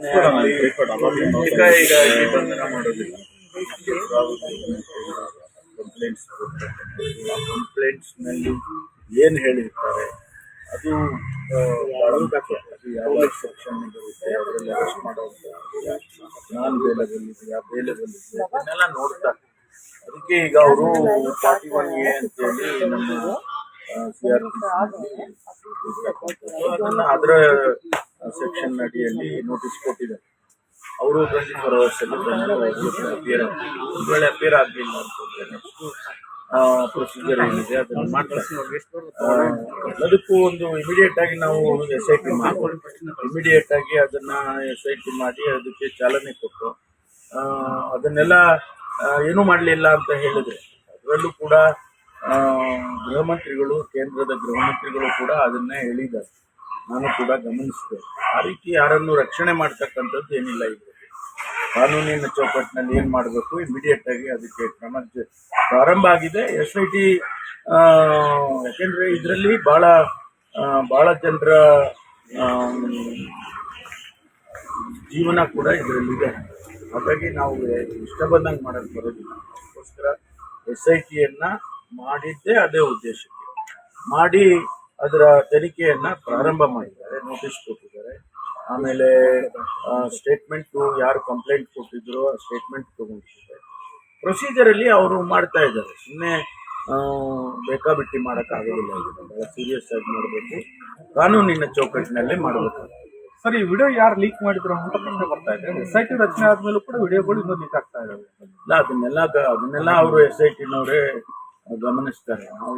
ಈಗ ಈ ಮಾಡೋದಿಲ್ಲ. ಕಂಪ್ಲೇಂಟ್ಸ್ ಕಂಪ್ಲೇಂಟ್ಸ್ನಲ್ಲಿ ಏನ್ ಹೇಳಿರ್ತಾರೆ? ಅದು ಆ, ಅದು ಯಾವ ಸೆಕ್ಷನ್ ಬರುತ್ತೆ ಅದರಲ್ಲಿ ಅರೆಸ್ಟ್ ಮಾಡೋದು ನಾನ್ ಬೇಲಬಲ್ ಯಾವ ಬೇಲಬಲ್ ಇದೆಯಾ ಅದನ್ನೆಲ್ಲ ನೋಡ್ತಾರೆ. ಅದಕ್ಕೆ ಈಗ ಅವರು ಫಾರ್ಟಿ ಒನ್ ಎ ಅಂತೇಳಿ ನಮ್ಮ ಸಿ ಆರ್ ಅದನ್ನ ಅದರ ಸೆಕ್ಷನ್ ಅಡಿಯಲ್ಲಿ ನೋಟಿಸ್ ಕೊಟ್ಟಿದ್ದಾರೆ ಅವರು ಟ್ವೆಂಟಿ ಫೋರ್ ಅವರ್ಸ್ ಅಲ್ಲಿ ಬಂದು ಅಪಿಯರ್ ಒಂದು ವೇಳೆ ಅಪಿಯರ್ ಆಗಲಿಲ್ಲ ಪ್ರೊಸೀಜರ್ ಏನಿದೆ ಅದನ್ನು ಮಾಡ್ತಾರೆ. ಅದಕ್ಕೂ ಒಂದು ಇಮಿಡಿಯೇಟ್ ಆಗಿ ನಾವು ಎಸ್ ಐ ಟಿ ಮಾಡ್ಕೊಂಡು ಇಮಿಡಿಯೇಟ್ ಆಗಿ ಅದನ್ನ ಎಸ್ ಐ ಟಿ ಮಾಡಿ ಅದಕ್ಕೆ ಚಾಲನೆ ಕೊಟ್ಟು ಅದನ್ನೆಲ್ಲ ಏನು ಮಾಡಲಿಲ್ಲ ಅಂತ ಹೇಳಿದ್ರೆ, ಅದರಲ್ಲೂ ಕೂಡ ಗೃಹ ಮಂತ್ರಿಗಳು, ಕೇಂದ್ರದ ಗೃಹ ಮಂತ್ರಿಗಳು ಕೂಡ ಅದನ್ನೇ ಹೇಳಿದ್ದಾರೆ. ನಾನು ಕೂಡ ಗಮನಿಸಿದೆ. ಆ ರೀತಿ ಯಾರನ್ನು ರಕ್ಷಣೆ ಮಾಡ್ತಕ್ಕಂಥದ್ದು ಏನಿಲ್ಲ ಇದು ಕಾನೂನಿನ ಚೌಕಟ್ಟಿನಲ್ಲಿ ಏನು ಮಾಡಬೇಕು? ಇಮಿಡಿಯೇಟ್ ಆಗಿ ಅದಕ್ಕೆ ಕ್ರಮ ಪ್ರಾರಂಭ ಆಗಿದೆ. ಎಸ್ ಐ ಟಿ ಯಾಕೆಂದ್ರೆ ಇದರಲ್ಲಿ ಬಹಳ ಭಾಳ ಬಹಳ ಜನರ ಜೀವನ ಕೂಡ ಇದರಲ್ಲಿದೆ. ಹಾಗಾಗಿ ನಾವು ಇಷ್ಟ ಬಂದಂಗೆ ಮಾಡಕ್ ಬರೋದಿಲ್ಲ. ಅದಕ್ಕೋಸ್ಕರ ಎಸ್ ಐ ಟಿಯನ್ನ ಮಾಡಿದ್ದೇ ಅದೇ ಉದ್ದೇಶಕ್ಕೆ. ಮಾಡಿ ಅದರ ತನಿಖೆಯನ್ನ ಪ್ರಾರಂಭ ಮಾಡಿದ್ದಾರೆ ನೋಟಿಸ್ ಕೊಟ್ಟಿದ್ದಾರೆ. ಆಮೇಲೆ ಸ್ಟೇಟ್ಮೆಂಟ್ ಯಾರು ಕಂಪ್ಲೇಂಟ್ ಕೊಟ್ಟಿದ್ರು ಆ ಸ್ಟೇಟ್ಮೆಂಟ್ ತಗೊಂಡಿದ್ದಾರೆ. ಪ್ರೊಸೀಜರ್ ಅಲ್ಲಿ ಅವರು ಮಾಡ್ತಾ ಇದ್ದಾರೆ. ಸುಮ್ಮನೆ ಬೇಕಾಬಿಟ್ಟಿ ಮಾಡೋಕ್ಕಾಗೋದಿಲ್ಲ ಆಗೋದಿಲ್ಲ ಬಹಳ ಸೀರಿಯಸ್ ಆಗಿ ಮಾಡಬೇಕು. ಕಾನೂನಿನ ಚೌಕಟ್ಟಿನಲ್ಲೇ ಮಾಡಬೇಕು ಸರ್ ಈ ವಿಡಿಯೋ ಯಾರು ಲೀಕ್ ಮಾಡಿದ್ರು ಅಂತ ಪ್ರಶ್ನೆ ಬರ್ತಾ ಇದೆ. ಎಸ್ ಐ ಟಿ ರಚನೆ ಆದ್ಮೇಲೂ ಕೂಡ ವಿಡಿಯೋಗಳು ಇನ್ನೂ ಲೀಕ್ ಆಗ್ತಾ ಇದಾವೆ. ಇಲ್ಲ ಅದನ್ನೆಲ್ಲ ಅದನ್ನೆಲ್ಲ ಅವರು ಎಸ್ ಐ ಟಿನವರೇ ಗಮನಿಸ್ತಾರೆ. ನಾವು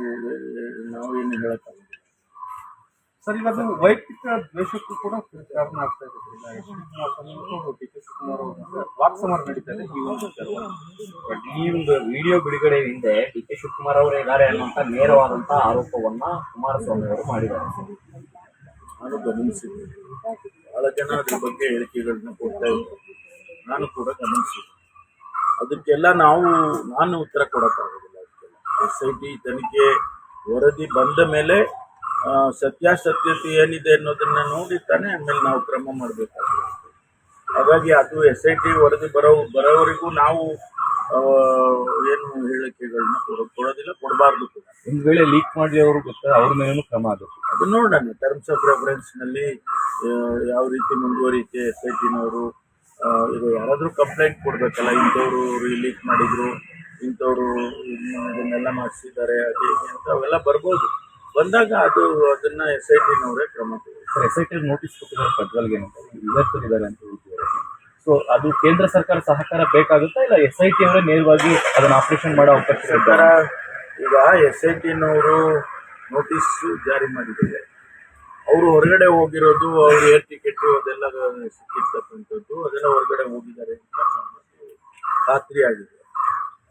ನಾವು ಏನು ಹೇಳಕ್ಕಾಗೋದಿಲ್ಲ ಸರ್ ಈಗ ಅದು ವೈಯಕ್ತಿಕ ದ್ವೇಷಕ್ಕೂ ಕೂಡ ಕಾರಣ ಆಗ್ತಾ ಇದೆ. ಶಿವಕುಮಾರ್ ನಡೀತಾ ಇದೆ ಈ ಒಂದು ವಿಡಿಯೋ ಬಿಡುಗಡೆ ಹಿಂದೆ ಡಿ ಕೆ ಶಿವಕುಮಾರ್ ಅವರೇ ಇದ್ದಾರೆ ಅನ್ನುವಂತ ನೇರವಾದಂತಹ ಆರೋಪವನ್ನ ಕುಮಾರಸ್ವಾಮಿ ಅವರು ಮಾಡಿದ್ದಾರೆ. ನಾನು ಗಮನಿಸಿದ್ದೆ ಬಹಳ ಜನ ಅದ್ರ ಬಗ್ಗೆ ಹೇಳಿಕೆಗಳನ್ನ ಕೊಡ್ತಾ ಇದ್ದಾರೆ ನಾನು ಕೂಡ ಗಮನಿಸಿದ್ದೆ ಅದಕ್ಕೆಲ್ಲ ನಾವು, ನಾನು ಉತ್ತರ ಕೊಡೋಕ್ಕಾಗೋದಿಲ್ಲ. ಅದಕ್ಕೆಲ್ಲ ಎಸ್ ಐ ಟಿ ತನಿಖೆ ವರದಿ ಬಂದ ಮೇಲೆ ಸತ್ಯಾಸತ್ಯತೆ ಏನಿದೆ ಅನ್ನೋದನ್ನ ನೋಡಿ ತಾನೇ ಆಮೇಲೆ ನಾವು ಕ್ರಮ ಮಾಡಬೇಕಾಗುತ್ತೆ ಹಾಗಾಗಿ ಅದು ಎಸ್ ಐ ಟಿ ವರದಿ ಬರೋ ಬರೋವರೆಗೂ ನಾವು ಏನು ಹೇಳಿಕೆಗಳನ್ನ ಕೊಡೋ ಕೊಡೋದಿಲ್ಲ ಕೊಡಬಾರ್ದು ಕೂಡ. ಒಂದು ವೇಳೆ ಲೀಕ್ ಮಾಡಿ ಅವರು ಗೊತ್ತಾ ಅವ್ರ ಮೇಲೂ ಕ್ರಮ ಆಗುತ್ತೆ ಅದು ನೋಡೋಣ. ಟರ್ಮ್ಸ್ ಆಫ್ ರೆಫರೆನ್ಸ್ನಲ್ಲಿ ಯಾವ ರೀತಿ ಮುಂದುವರಿಕೆ ಎಸ್ ಐ ಟಿನವರು ಈಗ ಯಾರಾದರೂ ಕಂಪ್ಲೇಂಟ್ ಕೊಡಬೇಕಲ್ಲ ಇಂಥವ್ರು ಲೀಕ್ ಮಾಡಿದ್ರು ಇಂಥವ್ರು ಇದನ್ನೆಲ್ಲ ಮಾಡಿಸಿದ್ದಾರೆ ಅದೇ ಅಂತ ಅವೆಲ್ಲ ಬರ್ಬೋದು. ಬಂದಾಗ ಅದು ಅದನ್ನ ಎಸ್ ಐ ಟಿನವರೇ ಕ್ರಮ ತಗೊಳ್ತಾರೆ ಎಸ್ ಐ ಟಿ ನೋಟಿಸ್ ಕೊಟ್ಟಿದ್ದಾರೆ ಪ್ರಜ್ವಲ್ಗೆ ಇದ್ದಾರೆ ಅಂತ ಹೇಳ್ತಿದ್ದಾರೆ ಸೊ ಅದು ಕೇಂದ್ರ ಸರ್ಕಾರ ಸಹಕಾರ ಬೇಕಾಗುತ್ತಾ ಇಲ್ಲ ಎಸ್ ಐ ಟಿ ಅವರೇ ನೇರವಾಗಿ ಅದನ್ನ ಆಪರೇಷನ್ ಮಾಡೋ ಅವಕಾಶ ಸರ್ಕಾರ ಈಗ ಎಸ್ ಐ ಟಿನವರು ನೋಟಿಸ್ ಜಾರಿ ಮಾಡಿದ್ದಾರೆ. ಅವರು ಹೊರಗಡೆ ಹೋಗಿರೋದು ಅವ್ರ ಏರ್ ಟಿಕೆಟ್ ಅದೆಲ್ಲ ಸಿಕ್ಕಿರ್ತಕ್ಕಂಥದ್ದು ಅದೆಲ್ಲ ಹೊರಗಡೆ ಹೋಗಿದ್ದಾರೆ ಅಂತ ಖಾತ್ರಿ ಆಗಿದೆ.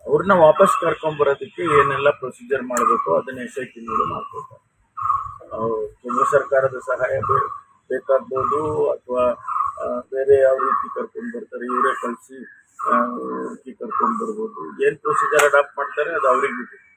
ಅವ್ರನ್ನ ವಾಪಸ್ ಕರ್ಕೊಂಬರೋದಕ್ಕೆ ಏನೆಲ್ಲ ಪ್ರೊಸೀಜರ್ ಮಾಡಬೇಕು ಅದನ್ನ ಎಸ್ ಐ ಟಿನವರು ಮಾಡ್ಕೊಳ್ತಾರೆ ಕೇಂದ್ರ ಸರ್ಕಾರದ ಸಹಾಯ ಬೇಕಾಗ್ಬೋದು ಅಥವಾ ಬೇರೆ ಯಾವ ರೀತಿ ಕರ್ಕೊಂಡು ಬರ್ತಾರೆ, ಇವರೇ ಕಳಿಸಿ ಕರ್ಕೊಂಡು ಬರ್ಬೋದು. ಏನು ಪ್ರೊಸೀಜರ್ ಅಡಾಪ್ಟ್ ಮಾಡ್ತಾರೆ ಅದು ಅವ್ರಿಗೆ ಬಿಟ್ಟಿದ್ದು